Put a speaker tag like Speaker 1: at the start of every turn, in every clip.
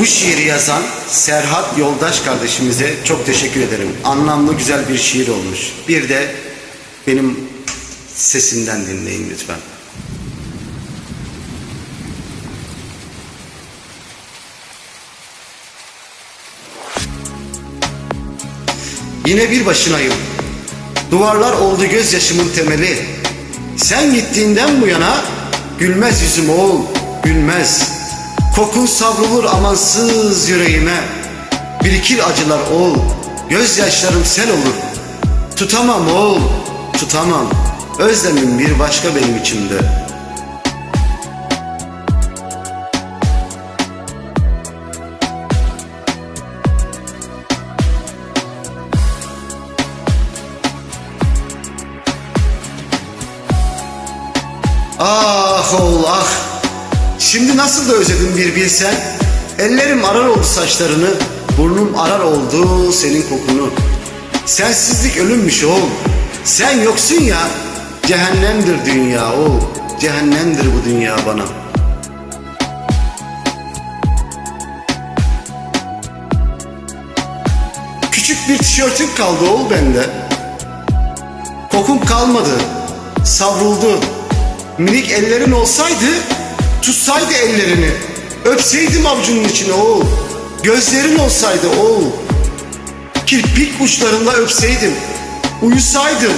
Speaker 1: Bu şiiri yazan Serhat Yoldaş kardeşimize çok teşekkür ederim. Anlamlı güzel bir şiir olmuş. Bir de benim sesimden dinleyin lütfen. Yine bir başınayım. Duvarlar oldu gözyaşımın temeli. Sen gittiğinden bu yana gülmez yüzüm oğul, gülmez. Kokun savrulur amansız yüreğime. Birikir acılar oğul, gözyaşlarım sel olur. Tutamam oğul, tutamam. Özlemim bir başka benim içimde. Ah oğul ah. Şimdi nasıl da özledim bir bilsen. Ellerim arar oldu saçlarını. Burnum arar oldu senin kokunu. Sensizlik ölümmüş oğul. Sen yoksun ya. Cehennemdir dünya oğul. Cehennemdir bu dünya bana. Küçük bir tişörtüm kaldı oğul bende. Kokun kalmadı. Savruldu. Minik ellerin olsaydı tutsaydı ellerini. Öpseydim avcunun içine oğul. Gözlerin olsaydı oğul. Kirpik uçlarında öpseydim. Uyusaydım.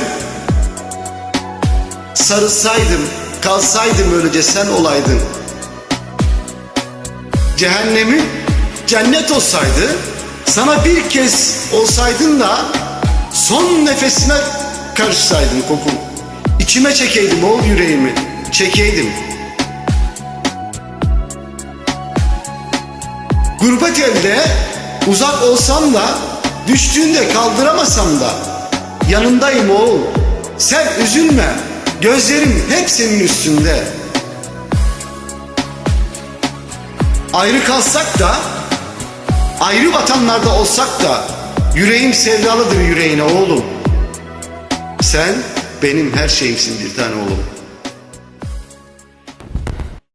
Speaker 1: Sarılsaydım. Kalsaydım öylece sen olaydın. Cehennemin cennet olsaydı sana bir kez olsaydın da son nefesine karışsaydın kokun. İçime çekeydim oğul yüreğimi, çekeydim. Gurbet elde uzak olsam da düştüğünde kaldıramasam da yanındayım oğul. Sen üzülme, gözlerim hep senin üstünde. Ayrı kalsak da, ayrı vatanlarda olsak da yüreğim sevdalıdır yüreğine oğlum. Sen benim her şeyimsin bir tane oğlum.